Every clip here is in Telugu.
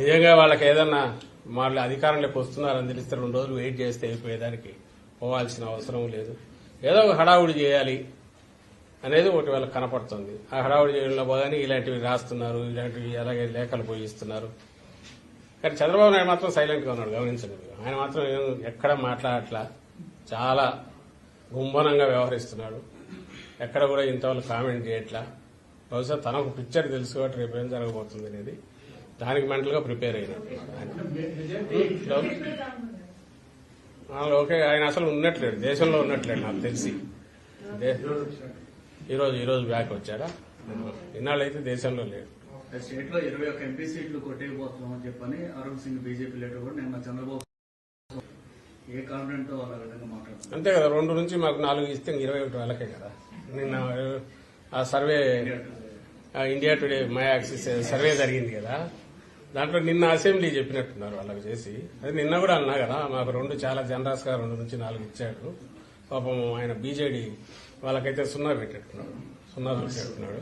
నిజంగా వాళ్ళకి ఏదన్నా వాళ్ళు అధికారంలోకి వస్తున్నారని తెలిస్తే రెండు రోజులు వెయిట్ చేస్తే అయిపోయేదానికి పోవాల్సిన అవసరం లేదు. ఏదో ఒక హడావుడి చేయాలి అనేది ఒకటి వాళ్ళకి కనపడుతుంది. ఆ హడావుడి చేయడంలో పోగానే ఇలాంటివి రాస్తున్నారు ఇలాంటివి అలాగే లేఖలు పోయిస్తున్నారు. కానీ చంద్రబాబు నాయుడు మాత్రం సైలెంట్గా ఉన్నాడు గమనించండి ఆయన మాత్రం ఎక్కడ మాట్లాడట్లా చాలా గుంభనంగా వ్యవహరిస్తున్నాడు. ఎక్కడ కూడా ఇంతవరకు కామెంట్ చేయట్లా. బహుశా తనకు పిక్చర్ తెలుసుకోవటం రేపు ఏం జరగబోతుంది అనేది దానికి మెంటల్గా ప్రిపేర్ ఆయన ఓకే ఆయన అసలు ఉన్నట్లేడు. దేశంలో ఉన్నట్లేడు నాకు తెలిసి. ఈరోజు ఈరోజు బ్యాక్ వచ్చాడా ఇన్నాళ్ళైతే దేశంలో లేడు. స్టేట్లో ఇరవై ఒక్క ఎంపీ సీట్లు కొట్టేయబోతున్నాం అని చెప్పని అరుణ్ సింగ్ బీజేపీ లీడర్ కూడా నిన్న చంద్రబాబు ఏ కాన్ఫిడెంట్ వాళ్ళ విధంగా మాట్లాడుతున్నారు? అంతే కదా రెండు నుంచి మాకు నాలుగు ఇస్తే ఇరవై ఒకటి వాళ్ళకే కదా. నిన్న ఆ survey India Today My Axis survey జరిగింది కదా. దాంట్లో నిన్న అసెంబ్లీ చెప్పినట్టున్నారు వాళ్ళకి చేసి. అది నిన్న కూడా అన్నా కదా మాకు రెండు చాలా జనరస్ గారు రెండు నుంచి నాలుగు ఇచ్చాడు. పాపం ఆయన బీజేడీ వాళ్ళకైతే సున్నా పెట్టేట్టున్నాడు. సున్నా పెట్టేట్టున్నాడు.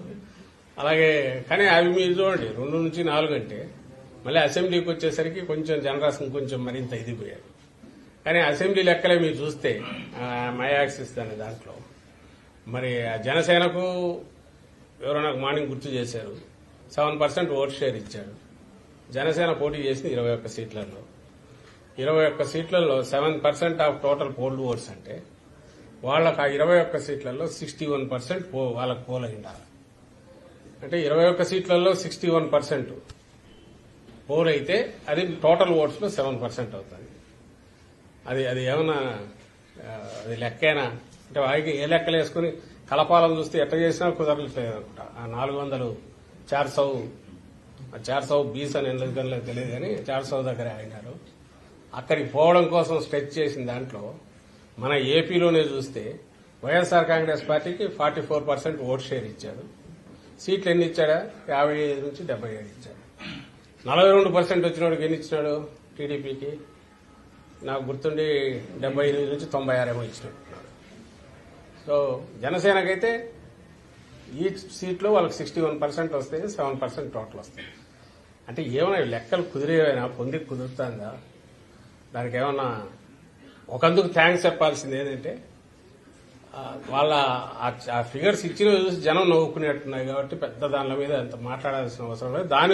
అలాగే కానీ అవి మీరు చూడండి రెండు నుంచి నాలుగు అంటే మళ్ళీ అసెంబ్లీకి వచ్చేసరికి కొంచెం జనరస్ కొంచెం మరింత ఇదిపోయారు. కానీ అసెంబ్లీ లెక్కలే మీరు చూస్తే మయాక్సిస్ మై అనే దాంట్లో. మరి ఆ జనసేనకు ఎవరో నాకు మార్నింగ్ గుర్తు చేశారు. సెవెన్ పర్సెంట్ ఓట్ షేర్ ఇచ్చాడు జనసేన పోటీ చేసింది ఇరవై ఒక్క సీట్లలో. ఇరవై ఒక్క సీట్లలో seven percent of total poll votes అంటే వాళ్ళకి ఆ ఇరవై ఒక్క సీట్లలో సిక్స్టీ వన్ పర్సెంట్ వాళ్ళకి పోల్ అయి ఉండాలి అంటే ఇరవై ఒక్క సీట్లలో సిక్స్టీ వన్ పర్సెంట్ పోల్ అయితే అది టోటల్ ఓట్స్లో సెవెన్ పర్సెంట్ అవుతుంది. అది అది ఏమన్నా అది లెక్కేనా? అంటే వారికి ఏ లెక్కలు వేసుకుని కలపాలని చూస్తే ఎట్ట చేసినా కుదరట్లేదు అనుకుంటా. ఆ నాలుగు వందలు చార్ సౌ చార్ సౌ బీస్ అని ఎందుకు తెలియదు కానీ చార్ సౌ దగ్గర అయినారు. అక్కడికి పోవడం కోసం స్ట్రెచ్ చేసిన దాంట్లో మన ఏపీలోనే చూస్తే వైఎస్ఆర్ కాంగ్రెస్ పార్టీకి forty four percent vote share ఇచ్చాడు సీట్లు ఎన్ని ఇచ్చాడా? యాభై ఐదు నుంచి డెబ్బై ఏడు ఇచ్చాడు. నలభై రెండు పర్సెంట్ వచ్చినోడికి ఎన్ని ఇచ్చినాడు టీడీపీకి? నాకు గుర్తుండి డెబ్బై ఎనిమిది నుంచి తొంభై ఆరేమో ఇచ్చినట్టున్నాడు సో జనసేనకైతే ఈ సీట్లో వాళ్ళకి సిక్స్టీ వన్ పర్సెంట్ వస్తాయి సెవెన్ పర్సెంట్ టోటల్ వస్తాయి. అంటే ఏమైనా లెక్కలు కుదిరేవైనా పొంది కుదురుతుందా? దానికి ఏమన్నా ఒకందుకు థ్యాంక్స్ చెప్పాల్సింది ఏంటంటే వాళ్ళ ఆ- ఫిగర్స్ ఇచ్చిన చూసి జనం నవ్వుకునేట్టున్నాయి కాబట్టి పెద్ద దానిల మీద అంత మాట్లాడాల్సిన అవసరం లేదు. దాని